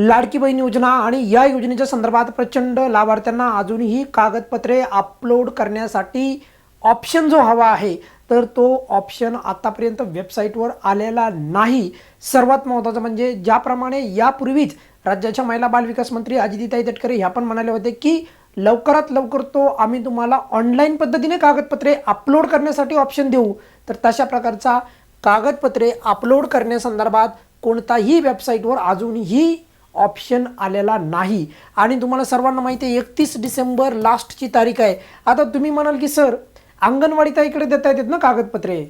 लाडकी बहीण योजना आणि या योजनेच्या संदर्भात प्रचंड लाभार्थ्यांना अजूनही कागदपत्रे अपलोड करण्यासाठी ऑप्शन जो हवा आहे तर तो ऑप्शन आतापर्यंत वेबसाईटवर आलेला नाही. सर्वात महत्त्वाचं म्हणजे ज्याप्रमाणे यापूर्वीच राज्याच्या महिला बालविकास मंत्री अजितीताई तटकरे ह्या पण म्हणाले होते की लवकरात लवकर तो आम्ही तुम्हाला ऑनलाईन पद्धतीने कागदपत्रे अपलोड करण्यासाठी ऑप्शन देऊ. तर तशा प्रकारचा कागदपत्रे अपलोड करण्यासंदर्भात कोणताही वेबसाईटवर अजूनही ऑप्शन आलेला नाही. आणि तुम्हाला सर्वांना माहिती आहे एकतीस डिसेंबर लास्टची तारीख आहे. आता तुम्ही म्हणाल की सर अंगणवाडी ताईकडे देता येतात ना कागदपत्रे?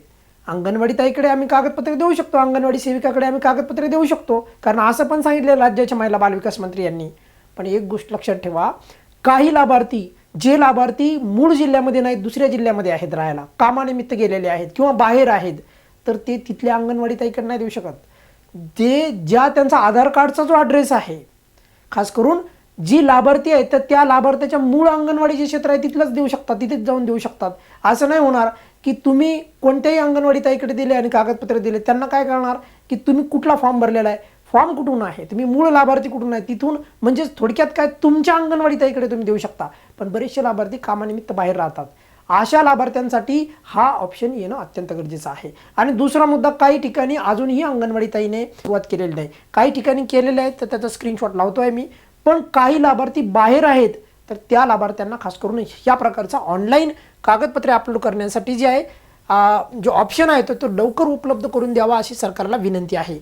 अंगणवाडी ताईकडे आम्ही कागदपत्रे देऊ शकतो. अंगणवाडी सेविकाकडे आम्ही कागदपत्रे देऊ शकतो. कारण असं पण सांगितलं राज्याच्या महिला बालविकास मंत्री यांनी. पण एक गोष्ट लक्षात ठेवा काही लाभार्थी जे लाभार्थी मूळ जिल्ह्यामध्ये नाहीत दुसऱ्या जिल्ह्यामध्ये आहेत राहायला कामानिमित्त गेलेले आहेत किंवा बाहेर आहेत तर ते तिथल्या अंगणवाडी ताईकडे नाही देऊ शकत. जे ज्या त्यांचा आधार कार्डचा जो ॲड्रेस आहे खास करून जी लाभार्थी आहेत तर त्या लाभार्थ्याच्या मूळ अंगणवाडीचे क्षेत्र आहे तिथलंच देऊ शकतात तिथेच जाऊन देऊ शकतात. असं नाही होणार की तुम्ही कोणत्याही अंगणवाडी ताईकडे दिले आणि कागदपत्र दिले त्यांना काय कळणार की तुम्ही कुठला फॉर्म भरलेला आहे? फॉर्म कुठून आहे? तुम्ही मूळ लाभार्थी कुठून आहे? तिथून म्हणजेच थोडक्यात काय तुमच्या अंगणवाडी ताईकडे तुम्ही देऊ शकता. पण बरेचसे लाभार्थी कामानिमित्त बाहेर राहतात. अशा लाभार्थ्यांसाठी हा ऑप्शन येणं अत्यंत गरजेचं आहे. आणि दुसरा मुद्दा काही ठिकाणी अजूनही अंगणवाडी ताईने सुरुवात केलेली नाही. काही ठिकाणी केलेले आहेत तर त्याचा स्क्रीनशॉट लावतो आहे मी. पण काही लाभार्थी बाहेर आहेत तर त्या लाभार्थ्यांना खास करून या प्रकारचा ऑनलाईन कागदपत्रे अपलोड करण्यासाठी जे आहे जो ऑप्शन आहे तर तो लवकर उपलब्ध करून द्यावा अशी सरकारला विनंती आहे.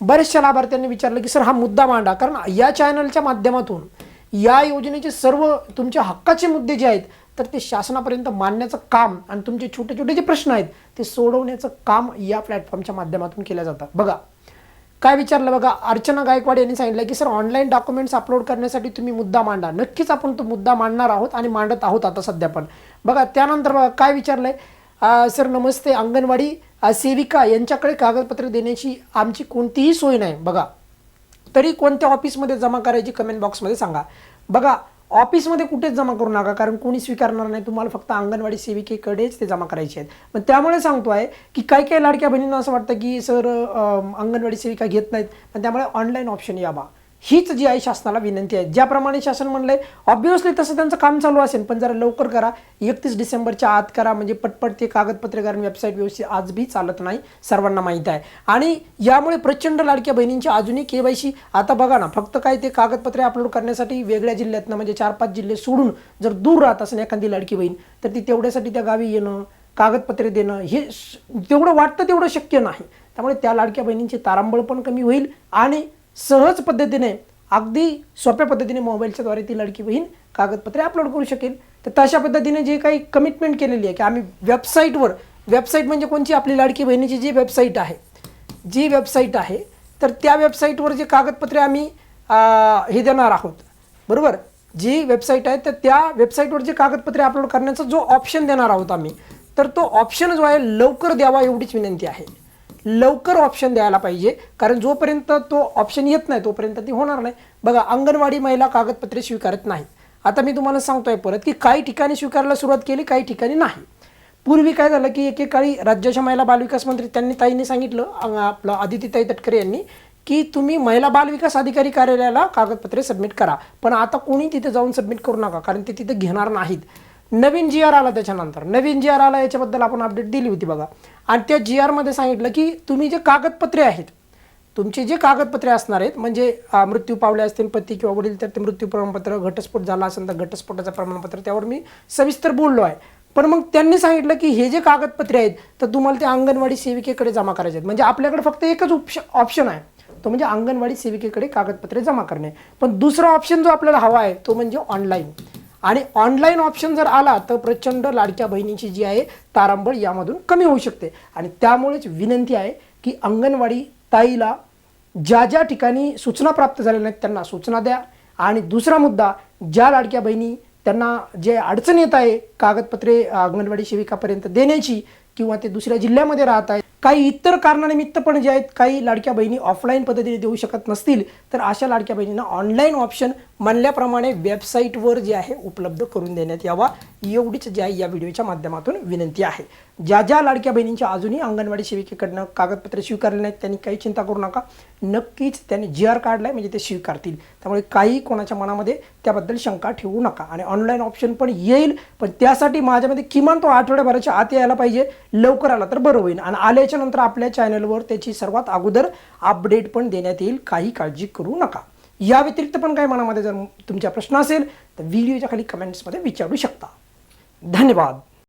बऱ्याचशा लाभार्थ्यांनी विचारलं की सर हा मुद्दा मांडा. कारण या चॅनलच्या माध्यमातून या योजनेचे सर्व तुमच्या हक्काचे मुद्दे जे आहेत तर ते शासनापर्यंत मांडण्याचं काम आणि तुमचे छोटे छोटे जे प्रश्न आहेत ते सोडवण्याचं काम या प्लॅटफॉर्मच्या माध्यमातून केलं जातं. बघा काय विचारलं बघा अर्चना गायकवाड यांनी सांगितलं की सर ऑनलाईन डॉक्युमेंट्स अपलोड करण्यासाठी तुम्ही मुद्दा मांडा. नक्कीच आपण तो मुद्दा मांडणार आहोत आणि मांडत आहोत आता सध्या पण. बघा त्यानंतर बघा काय विचारलंय? सर नमस्ते अंगणवाडी सेविका यांच्याकडे कागदपत्र देण्याची आमची कोणतीही सोय नाही. बघा तरी कोणत्या ऑफिसमध्ये जमा करायची कमेंट बॉक्समध्ये सांगा. बघा ऑफिसमध्ये कुठेच जमा करू नका कारण कोणी स्वीकारणार नाही. तुम्हाला फक्त अंगणवाडी सेविकेकडेच ते जमा करायचे आहेत. पण त्यामुळे सांगतो आहे की काही काही लाडक्या बहिणींना असं वाटतं की सर अंगणवाडी सेविका घेत नाहीत. पण त्यामुळे ऑनलाईन ऑप्शन यावा. हीच जी आहे शासनाला विनंती आहे. ज्याप्रमाणे शासन म्हणलंय ऑब्व्हियसली तसं त्यांचं काम चालू असेल पण जरा लवकर करा. एकतीस डिसेंबरच्या आत करा म्हणजे पटपट ते कागदपत्रे कारण वेबसाईट व्यवस्थित आज बी चालत नाही सर्वांना माहीत आहे. आणि यामुळे प्रचंड लाडक्या बहिणींची अजूनही के वाय सी आता बघा ना फक्त काय ते कागदपत्रे अपलोड करण्यासाठी वेगळ्या जिल्ह्यातनं म्हणजे चार पाच जिल्हे सोडून जर दूर राहत असेल एखादी लाडकी बहीण तर ती तेवढ्यासाठी त्या गावी येणं कागदपत्रे देणं हे तेवढं वाटतं तेवढं शक्य नाही. त्यामुळे त्या लाडक्या बहिणींची तारांबळ पण कमी होईल आणि सहज पद्धतीने अगदी सोप्या पद्धतीने मोबाईलच्याद्वारे ती लाडकी बहीण कागदपत्रे अपलोड करू शकेल. तर तशा पद्धतीने जे काही कमिटमेंट केलेली आहे की आम्ही वेबसाईटवर वेबसाईट म्हणजे कोणची? आपली लाडकी बहिणीची जी वेबसाईट आहे. जी वेबसाईट आहे तर त्या वेबसाईटवर जे कागदपत्रे आम्ही हे देणार आहोत. बरोबर? जी वेबसाईट आहे तर त्या वेबसाईटवर जे कागदपत्रे अपलोड करण्याचा जो ऑप्शन देणार आहोत आम्ही तर तो ऑप्शन जो आहे लवकर द्यावा एवढीच विनंती आहे. लवकर ऑप्शन द्यायला पाहिजे. कारण जोपर्यंत तो ऑप्शन येत नाही तोपर्यंत ती होणार नाही. बघा अंगणवाडी महिला कागदपत्रे स्वीकारत नाहीत. आता मी तुम्हाला सांगतोय परत की काही ठिकाणी स्वीकारायला सुरुवात केली काही ठिकाणी नाही. पूर्वी काय झालं की एकेकाळी राज्याच्या महिला बालविकास मंत्री त्यांनी ताईंनी सांगितलं आपलं आदित्यताई तटकरे यांनी की तुम्ही महिला बालविकास अधिकारी कार्यालयाला कागदपत्रे सबमिट करा. पण आता कोणी तिथे जाऊन सबमिट करू नका कारण ते तिथे घेणार नाहीत. नवीन जी आर आला त्याच्यानंतर. नवीन जी आर आला याच्याबद्दल आपण अपडेट दिली होती बघा. आणि त्या जी आरमध्ये सांगितलं की तुम्ही जे कागदपत्रे आहेत तुमचे जे कागदपत्रे असणार आहेत म्हणजे मृत्यू पावले असतील पती किंवा वडील तर ते मृत्यू प्रमाणपत्र घटस्फोट झाला असेल तर घटस्फोटाचं प्रमाणपत्र त्यावर मी सविस्तर बोललो आहे. पण मग त्यांनी सांगितलं की हे जे कागदपत्रे आहेत तर तुम्हाला ते अंगणवाडी सेविकेकडे जमा करायचे आहेत. म्हणजे आपल्याकडे फक्त एकच ऑप्शन आहे. तो म्हणजे अंगणवाडी सेविकेकडे कागदपत्रे जमा करणे. पण दुसरा ऑप्शन जो आपल्याला हवा आहे तो म्हणजे ऑनलाईन आणि ऑनलाईन ऑप्शन जर आला तर प्रचंड लाडक्या बहिणीची जी आहे तारांबळ यामधून कमी होऊ शकते. आणि त्यामुळेच विनंती आहे की अंगणवाडी ताईला ज्या ज्या ठिकाणी सूचना प्राप्त झालेल्या नाहीत त्यांना सूचना द्या. आणि दुसरा मुद्दा ज्या लाडक्या बहिणी त्यांना जे अडचण येत आहे कागदपत्रे अंगणवाडी सेविकापर्यंत देण्याची किंवा ते दुसऱ्या जिल्ह्यामध्ये राहत आहेत काही इतर कारणानिमित्त पण जे आहेत काही लाडक्या बहिणी ऑफलाईन पद्धतीने देऊ शकत नसतील तर अशा लाडक्या बहिणींना ऑनलाईन ऑप्शन म्हणल्याप्रमाणे वेबसाईटवर जे आहे उपलब्ध करून देण्यात यावा एवढीच जी आहे या व्हिडिओच्या माध्यमातून विनंती आहे. ज्या ज्या लाडक्या बहिणींच्या अजूनही अंगणवाडी सेविकेकडनं कागदपत्रे स्वीकारले नाहीत त्यांनी काही चिंता करू नका. नक्कीच त्यांनी जी आर काढलाय म्हणजे ते स्वीकारतील. त्यामुळे काही कोणाच्या मनामध्ये त्याबद्दल शंका ठेवू नका. आणि ऑनलाईन ऑप्शन पण येईल पण त्यासाठी माझ्यामध्ये किमान तो आठवड्याभराच्या आत यायला पाहिजे. लवकर आला तर बरं होईल. आणि आल्याच्यानंतर आपल्या चॅनलवर त्याची सर्वात अगोदर अपडेट पण देण्यात येईल. काही काळजी करू नका. या व्यतिरिक्त पण काय मनामध्ये जर तुमचा प्रश्न असेल तर व्हिडिओच्या खाली कमेंट्समध्ये विचारू शकता. धन्यवाद.